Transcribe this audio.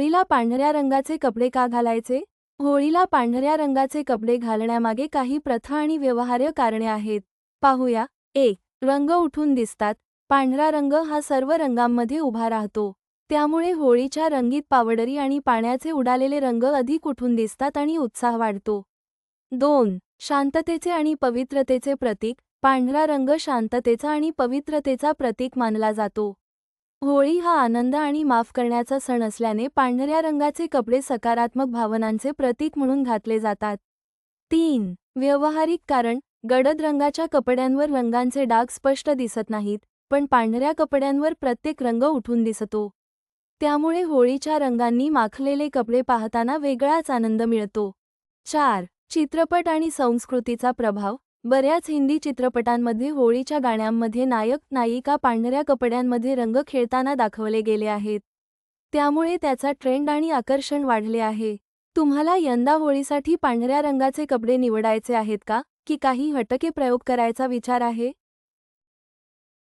होळीला पांढऱ्या रंगाचे कपडे का घालायचे? होळीला पांढऱ्या रंगाचे कपडे घालण्यामागे काही प्रथा आणि व्यवहार्य कारणे आहेत. पाहूया. एक रंग उठून दिसतात. पांढरा रंग हा सर्व रंगांमध्ये उभा राहतो. त्यामुळे होळीच्या रंगीत पावडरी आणि पाण्याचे उडालेले रंग अधिक उठून दिसतात आणि उत्साह वाढतो. दोन शांततेचे आणि पवित्रतेचे प्रतीक. पांढरा रंग शांततेचा आणि पवित्रतेचा प्रतीक मानला जातो. होळी हा आनंद आणि माफ करण्याचा सण असल्याने पांढऱ्या रंगाचे कपडे सकारात्मक भावनांचे प्रतीक म्हणून घातले जातात. तीन व्यवहारिक कारण गडद रंगाच्या कपड्यांवर रंगांचे डाग स्पष्ट दिसत नाहीत पण पांढऱ्या कपड्यांवर प्रत्येक रंग उठून दिसतो. त्यामुळे होळीच्या रंगांनी माखलेले कपडे पाहताना वेगळाच आनंद मिळतो. चार चित्रपट आणि संस्कृतीचा प्रभाव बऱ्याच हिंदी चित्रपटांमध्ये होळीच्या गाण्यांमध्ये नायक नायिका पांढऱ्या कपड्यांमध्ये रंग खेळताना दाखवले गेले आहेत. त्यामुळे त्याचा ट्रेंड आणि आकर्षण वाढले आहे. तुम्हाला यंदा होळीसाठी पांढऱ्या रंगाचे कपडे निवडायचे आहेत का? की काही हटके प्रयोग करायचा विचार आहे?